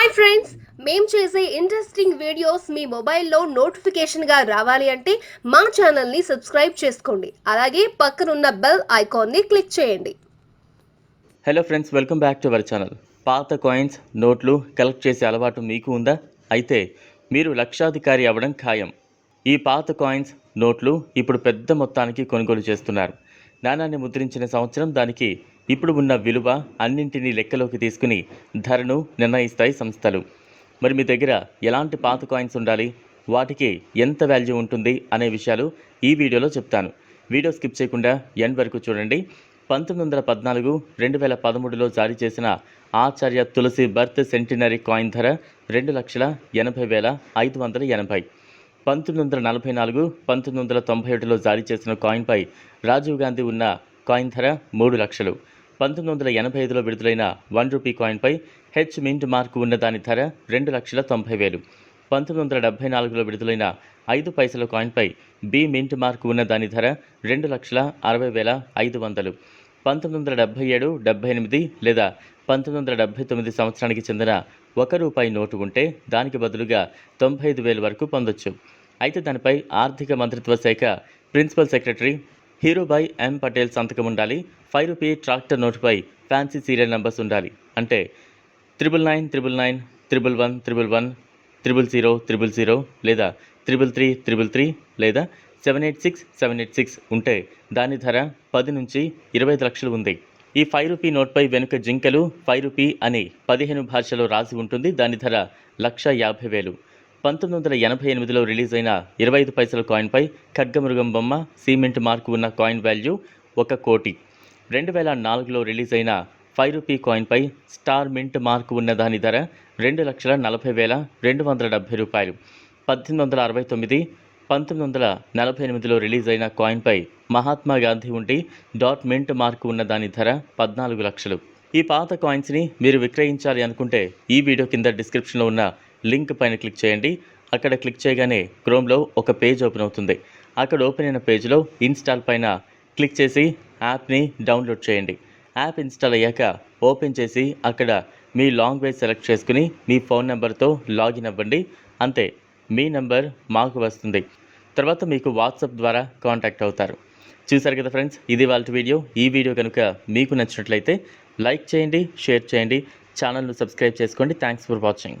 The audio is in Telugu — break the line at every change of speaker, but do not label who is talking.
హాయ్ ఫ్రెండ్స్ మేము చేసే ఇంట్రెస్టింగ్ వీడియోస్ మీ మొబైల్లో నోటిఫికేషన్గా రావాలి అంటే మా ఛానల్ని సబ్స్క్రైబ్ చేసుకోండి. అలాగే పక్కనున్న బెల్ ఐకాన్ని క్లిక్ చేయండి.
Hello friends welcome back to our channel పాత కాయిన్స్ నోట్లు కలెక్ట్ చేసే అలవాటు మీకు ఉందా? అయితే మీరు లక్షాధికారి అవ్వడం ఖాయం. ఈ పాత కాయిన్స్ నోట్లు ఇప్పుడు పెద్ద మొత్తానికి కొనుగోలు చేస్తున్నారు. నాణాన్ని ముద్రించిన సంవత్సరం దానికి ఇప్పుడు ఉన్న విలువ అన్నింటినీ లెక్కలోకి తీసుకుని ధరను నిర్ణయిస్తాయి సంస్థలు. మరి మీ దగ్గర ఎలాంటి పాత కాయిన్స్ ఉండాలి? వాటికి ఎంత వాల్యూ ఉంటుంది? అనే విషయాలు ఈ వీడియోలో చెప్తాను. వీడియో స్కిప్ చేయకుండా ఎండ్ వరకు చూడండి. పంతొమ్మిది వందల పద్నాలుగు రెండు వేల పదమూడులో జారీ చేసిన Acharya Tulsi birth centenary coin ధర రెండు లక్షల ఎనభై వేల ఐదు వందల ఎనభై. పంతొమ్మిది వందల నలభై నాలుగు పంతొమ్మిది వందల తొంభై ఒకటిలో జారీ చేసిన కాయిన్పై రాజీవ్ గాంధీ ఉన్న కాయిన్ ధర మూడు లక్షలు. పంతొమ్మిది వందల ఎనభై ఐదులో విడుదలైన వన్ రూపీ కాయిన్పై హెచ్ మింట్ మార్కు ఉన్న దాని ధర రెండు లక్షల తొంభై వేలు. పంతొమ్మిది వందల డెబ్బై నాలుగులో విడుదలైన ఐదు పైసల కాయిన్పై బి మింట్ మార్కు ఉన్న దాని ధర రెండు లక్షల అరవై వేల ఐదు వందలు. పంతొమ్మిది వందల డెబ్బై ఏడు డెబ్బై ఎనిమిది లేదా పంతొమ్మిది వందల డెబ్బై తొమ్మిది సంవత్సరానికి చెందిన ఒక రూపాయి నోటు ఉంటే దానికి బదులుగా తొంభై ఐదు వేల వరకు పొందొచ్చు. అయితే దానిపై ఆర్థిక మంత్రిత్వ శాఖ principal secretary Hirubhai M Patel సంతకం ఉండాలి. ఫైవ్ రూపీ ట్రాక్టర్ నోటుపై ఫ్యాన్సీ సీరియల్ నెంబర్స్ ఉండాలి. అంటే triple nine triple nine triple one triple one triple zero triple zero లేదా త్రిబుల్ త్రీ త్రిబుల్ త్రీ లేదా seven eight six seven eight six ఉంటే దాని ధర పది నుంచి ఇరవై ఐదు లక్షలు ఉంది. ఈ ఫైవ్ రూపీ నోట్పై వెనుక జింకలు ఫైవ్ రూపీ అని పదిహేను భాషలో రాసి ఉంటుంది. దాని ధర లక్ష యాభై వేలు. పంతొమ్మిది వందల ఎనభై ఎనిమిదిలో రిలీజ్ అయిన ఇరవై ఐదు పైసల కాయిన్పై ఖడ్గమృగం బొమ్మ సిమెంట్ మార్కు ఉన్న కాయిన్ వాల్యూ ఒక కోటి. రెండు వేల నాలుగులో రిలీజ్ అయిన ఫైవ్ రూపీ కాయిన్పై స్టార్ మింట్ మార్కు ఉన్న దాని ధర రెండు లక్షల నలభై వేల రెండు వందల డెబ్బై రూపాయలు. పద్దెనిమిది వందల అరవై తొమ్మిది పంతొమ్మిది వందల నలభై ఎనిమిదిలో రిలీజ్ అయిన కాయిన్పై మహాత్మా గాంధీ ఉండి డాట్ మింట్ మార్కు ఉన్న దాని ధర పద్నాలుగు లక్షలు. ఈ పాత కాయిన్స్ని మీరు విక్రయించాలి అనుకుంటే ఈ వీడియో కింద డిస్క్రిప్షన్లో ఉన్న లింక్ పైన క్లిక్ చేయండి. అక్కడ క్లిక్ చేయగానే క్రోమ్లో ఒక పేజ్ ఓపెన్ అవుతుంది. అక్కడ ఓపెన్ అయిన పేజ్లో ఇన్స్టాల్ పైన క్లిక్ చేసి యాప్ని డౌన్లోడ్ చేయండి. యాప్ ఇన్స్టాల్ అయ్యాక ఓపెన్ చేసి అక్కడ మీ లాంగ్వేజ్ సెలెక్ట్ చేసుకుని మీ ఫోన్ నెంబర్తో లాగిన్ అవ్వండి. అంతే మీ నెంబర్ మాకు వస్తుంది. తర్వాత మీకు వాట్సాప్ ద్వారా కాంటాక్ట్ అవుతారు. చూసారు కదా ఫ్రెండ్స్ ఇది వాళ్ళ వీడియో. ఈ వీడియో కనుక మీకు నచ్చినట్లయితే లైక్ చేయండి షేర్ చేయండి. ఛానల్ను సబ్స్క్రైబ్ చేసుకోండి. Thanks for watching.